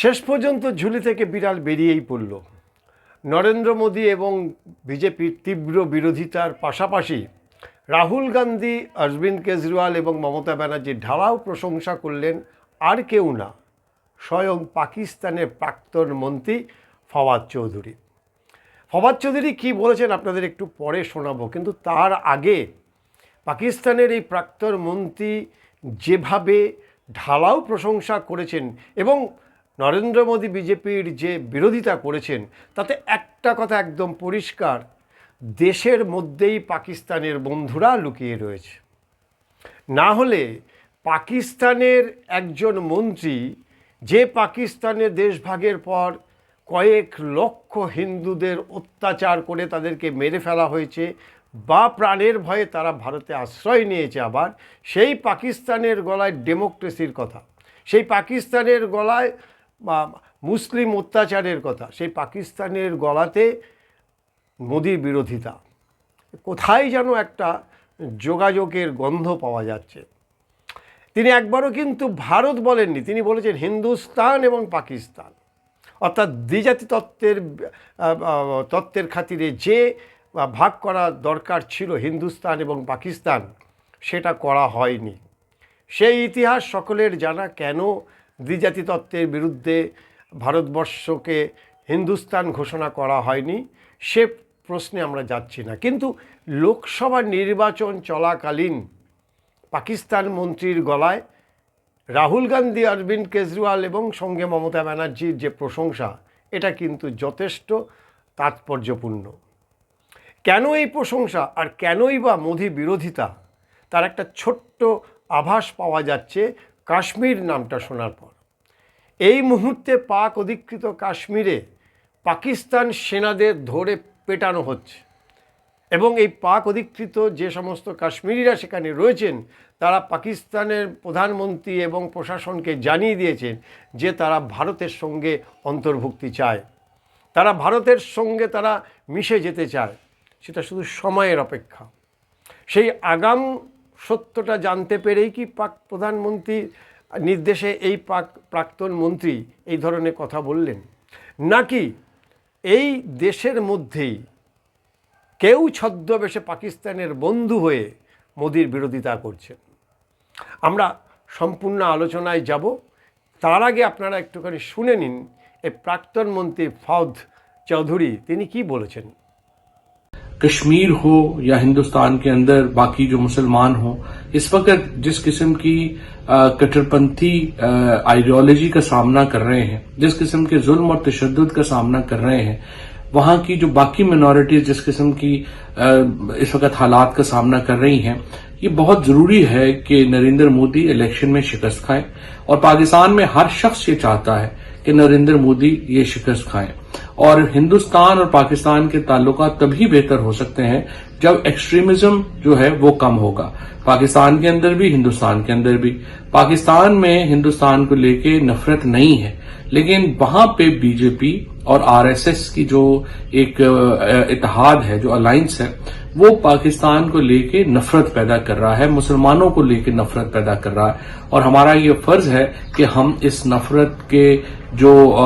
শেষ পর্যন্ত ঝুলি থেকে বিড়াল বেরিয়েই পড়ল। নরেন্দ্র মোদী এবং বিজেপির তীব্র বিরোধিতার পাশাপাশি রাহুল গান্ধী, অরবিন্দ কেজরিওয়াল এবং মমতা ব্যানার্জির ঢালাও প্রশংসা করলেন আর কেউ না, স্বয়ং পাকিস্তানের প্রাক্তন মন্ত্রী ফওয়াদ চৌধুরী। ফওয়াদ চৌধুরী কী বলেছেন আপনাদের একটু পরে শোনাবো, কিন্তু তার আগে পাকিস্তানের এই প্রাক্তন মন্ত্রী যেভাবে ঢালাও প্রশংসা করেছেন এবং নরেন্দ্র মোদী বিজেপির যে বিরোধিতা করেছেন, তাতে একটা কথা একদম পরিষ্কার, দেশের মধ্যেই পাকিস্তানের বন্ধুরা লুকিয়ে রয়েছে। না হলে পাকিস্তানের একজন মন্ত্রী যে পাকিস্তানের দেশভাগের পর কয়েক লক্ষ হিন্দুদের অত্যাচার করে তাদেরকে মেরে ফেলা হয়েছে বা প্রাণের ভয়ে তারা ভারতে আশ্রয় নিয়েছে আবার, সেই পাকিস্তানের গলায় ডেমোক্রেসির কথা। সেই পাকিস্তানের গলায় মুসলিম অত্যাচারের কথা, সেই পাকিস্তানের গলাতে মোদির বিরোধিতা। কোথায় যেন একটা যোগাযোগের গন্ধ পাওয়া যাচ্ছে। তিনি একবারও কিন্তু ভারত বলেননি, তিনি বলেছেন হিন্দুস্তান এবং পাকিস্তান। অর্থাৎ দ্বিজাতি তত্ত্বের তত্ত্বের খাতিরে যে ভাগ করা দরকার ছিল হিন্দুস্তান এবং পাকিস্তান, সেটা করা হয়নি। সেই ইতিহাস সকলের জানা কেন দ্বিজাতি তত্ত্বের বিরুদ্ধে ভারতবর্ষকে হিন্দুস্তান ঘোষণা করা হয়নি, সে প্রশ্নে আমরা যাচ্ছি না। কিন্তু লোকসভা নির্বাচন চলাকালীন পাকিস্তান মন্ত্রীর গলায় রাহুল গান্ধী, অরবিন্দ কেজরিওয়াল এবং সঙ্গে মমতা ব্যানার্জির যে প্রশংসা, এটা কিন্তু যথেষ্ট তাৎপর্যপূর্ণ। কেন এই প্রশংসা আর কেনই বা মোদি বিরোধিতা, তার একটা ছোট্ট আভাস পাওয়া যাচ্ছে কাশ্মীর নামটা শোনার পর। এই মুহূর্তে পাক অধিকৃত কাশ্মীরে পাকিস্তান সেনাদের ধরে পেটানো হচ্ছে এবং এই পাক অধিকৃত যে সমস্ত কাশ্মীরিরা সেখানে রয়েছেন, তারা পাকিস্তানের প্রধানমন্ত্রী এবং প্রশাসনকে জানিয়ে দিয়েছেন যে তারা ভারতের সঙ্গে অন্তর্ভুক্তি চায়। তারা ভারতের সঙ্গে তারা মিশে যেতে চায়। সেটা শুধু সময়ের অপেক্ষা। সেই আগাম সত্যটা জানতে পেরেই কি পাক প্রধানমন্ত্রীর নির্দেশে এই পাক প্রাক্তন মন্ত্রী এই ধরনের কথা বললেন? নাকি এই দেশের মধ্যেই কেউ ছদ্মবেশে পাকিস্তানের বন্ধু হয়ে মোদির বিরোধিতা করছেন? আমরা সম্পূর্ণ আলোচনায় যাব। তার আগে আপনারা একটুখানি শুনে নিন এই প্রাক্তন মন্ত্রী ফৌদ চৌধুরী তিনি কি বলেছেন? کشمیر ہو یا ہندوستان کے اندر باقی جو مسلمان ہوں، اس وقت جس قسم کی کٹرپنتھی آئیڈیالوجی کا سامنا کر رہے ہیں، جس قسم کے ظلم اور تشدد کا سامنا کر رہے ہیں، وہاں کی جو باقی منورٹیز جس قسم کی اس وقت حالات کا سامنا کر رہی ہیں، یہ بہت ضروری ہے کہ نریندر مودی الیکشن میں شکست کھائیں اور پاکستان میں ہر شخص یہ چاہتا ہے کہ نریندر مودی یہ شکست کھائیں۔ اور ہندوستان اور پاکستان کے تعلقات تبھی بہتر ہو سکتے ہیں جب ایکسٹریمزم جو ہے وہ کم ہوگا۔ پاکستان کے اندر بھی، ہندوستان کے اندر بھی۔ پاکستان میں ہندوستان کو لے کے نفرت نہیں ہے، لیکن وہاں پہ بی جے پی اور آر ایس ایس کی جو ایک اتحاد ہے، جو الائنس ہے، وہ پاکستان کو لے کے نفرت پیدا کر رہا ہے، مسلمانوں کو لے کے نفرت پیدا کر رہا ہے۔ اور ہمارا یہ فرض ہے کہ ہم اس نفرت کے جو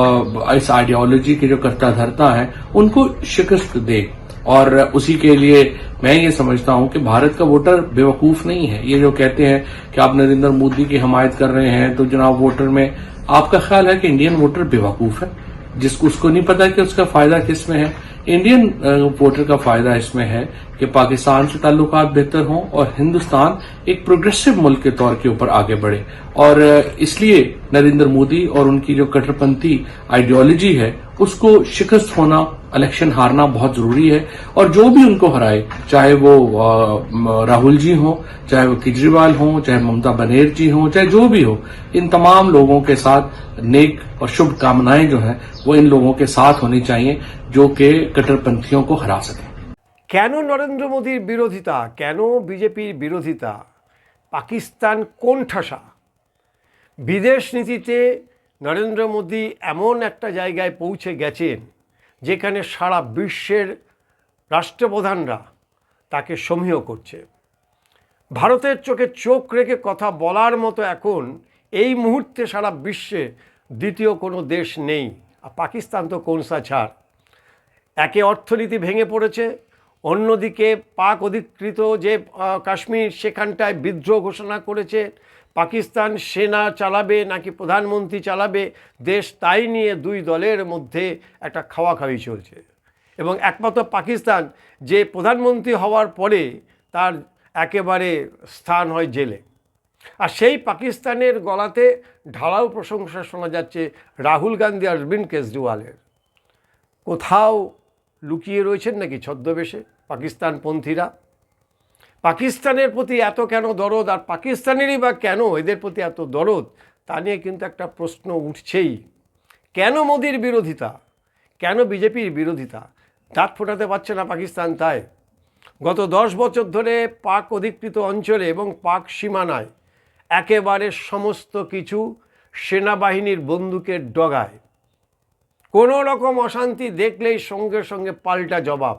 اس آئیڈیالوجی کے جو کرتا دھرتا ہے، ان کو شکست دے۔ اور اسی کے لیے میں یہ سمجھتا ہوں کہ بھارت کا ووٹر بے وقوف نہیں ہے۔ یہ جو کہتے ہیں کہ آپ نریندر مودی کی حمایت کر رہے ہیں، تو جناب ووٹر میں آپ کا خیال ہے کہ انڈین ووٹر بے وقوف ہے؟ جس کو اس کو نہیں پتا کہ اس کا فائدہ کس میں ہے۔ انڈین ووٹر کا فائدہ اس میں ہے کہ پاکستان سے تعلقات بہتر ہوں اور ہندوستان ایک پروگرسو ملک کے طور کے اوپر آگے بڑھے۔ اور اس لیے نریندر مودی اور ان کی جو کٹرپنتی آئیڈیالوجی ہے، اس کو شکست ہونا الیکشن ہارنا بہت ضروری ہے۔ اور جو بھی ان کو ہرائے، چاہے وہ راہل جی ہوں، چاہے وہ کیجریوال ہوں، چاہے ممتا بنیر جی ہوں، چاہے جو بھی ہو، ان تمام لوگوں کے ساتھ نیک اور شبھ کامنائیں جو ہیں، وہ ان لوگوں کے ساتھ ہونی چاہیے جو کہ کٹر پنتھیوں کو ہرا سکیں۔ কেন নরেন্দ্র کینو بی جے پی বিরোধিতা پاکستان کون ٹھشا؟ বিদেশ নীতিতে নরেন্দ্র মোদী এমন একটা জায়গায় পৌঁছে গেছেন, যেখানে সারা বিশ্বের রাষ্ট্রপ্রধানরা তাকে সমীহ করছে। ভারতের চোখে চোখ রেখে কথা বলার মতো এখন এই মুহূর্তে সারা বিশ্বে দ্বিতীয় কোনো দেশ নেই। আর পাকিস্তান তো কোনসা ছাড়। একে অর্থনীতি ভেঙে পড়েছে, অন্যদিকে পাক অধিকৃত যে কাশ্মীর সেখানটায় বিদ্রোহ ঘোষণা করেছে পাকিস্তান সেনা চালাবে নাকি প্রধানমন্ত্রী চালাবে, দেশ তাই নিয়ে দুই দলের মধ্যে একটা খাওয়াখাওয়ি চলছে। এবং একমাত্র পাকিস্তান যে প্রধানমন্ত্রী হওয়ার পরে তার একেবারে স্থান হয় জেলে। আর সেই পাকিস্তানের গলাতে ঢালাও প্রশংসা শোনা যাচ্ছে রাহুল গান্ধী অরবিন্দ কেজরিওয়ালের। কোথাও লুকিয়ে রয়েছেন নাকি ছদ্মবেশে পাকিস্তানপন্থীরা? পাকিস্তানের প্রতি এত কেন দরদ? আর পাকিস্তানেরই বা কেন এদের প্রতি এত দরদ? তা নিয়ে কিন্তু একটা প্রশ্ন উঠছেই। কেন মোদির বিরোধিতা? কেন বিজেপির বিরোধিতা? দাঁত ফোটাতে পারছে না পাকিস্তান তাই। গত দশ বছর ধরে পাক অধিকৃত অঞ্চলে এবং পাক সীমানায় একেবারে সমস্ত কিছু সেনাবাহিনীর বন্দুকের ডগায়। কোনো রকম অশান্তি দেখলেই সঙ্গে সঙ্গে পাল্টা জবাব।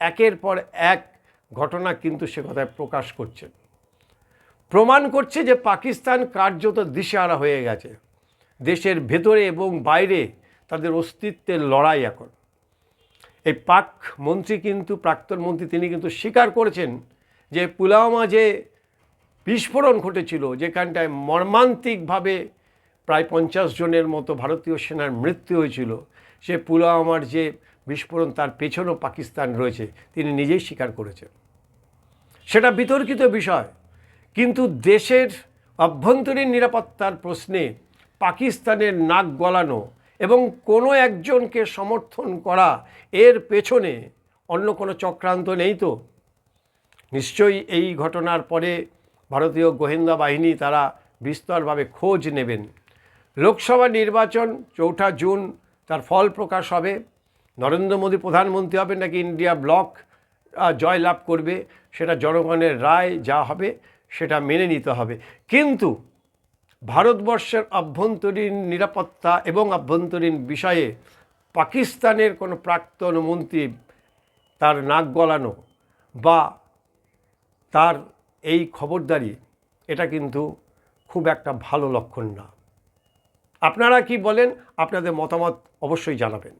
একের পর এক ঘটনা কিন্তু সে কথায় প্রকাশ করছে। প্রমাণ করছে যে পাকিস্তান কার্যত দিশেহারা হয়ে গেছে। দেশের ভেতরে এবং বাইরে তাদের অস্তিত্বের লড়াই এখন। এই পাক মন্ত্রী কিন্তু, প্রাক্তন মন্ত্রী, তিনি কিন্তু স্বীকার করেছেন যে পুলওয়ামা যে বিস্ফোরণ ঘটেছিল, যেখানটায় মর্মান্তিকভাবে প্রায় পঞ্চাশ জনের মতো ভারতীয় সেনার মৃত্যু হয়েছিল, সে পুলওয়ামার যে বিস্ফোরণ তার পেছনেও পাকিস্তান রয়েছে, তিনি নিজেই স্বীকার করেছেন। সেটা বিতর্কিত বিষয়। কিন্তু দেশের অভ্যন্তরীণ নিরাপত্তার প্রশ্নে পাকিস্তানের নাক গলানো এবং কোনো একজনকে সমর্থন করা এর পেছনে অন্য কোনো চক্রান্ত নেই তো? নিশ্চয়ই এই ঘটনার পরে ভারতীয় গোয়েন্দা বাহিনী তারা বিস্তরভাবে খোঁজ নেবেন। লোকসভা নির্বাচন চৌঠা জুন তার ফল প্রকাশ হবে। নরেন্দ্র মোদী প্রধানমন্ত্রী হবে নাকি ইন্ডিয়া ব্লক? জয়লাভ করবে, সেটা জনগণের রায় যা হবে সেটা মেনে নিতে হবে। কিন্তু ভারতবর্ষের অভ্যন্তরীণ নিরাপত্তা এবং অভ্যন্তরীণ বিষয়ে পাকিস্তানের কোনো প্রাক্তন মন্ত্রী তার নাক গলানো বা তার এই খবরদারি, এটা কিন্তু খুব একটা ভালো লক্ষণ না। আপনারা কি বলেন? আপনাদের মতামত অবশ্যই জানাবেন।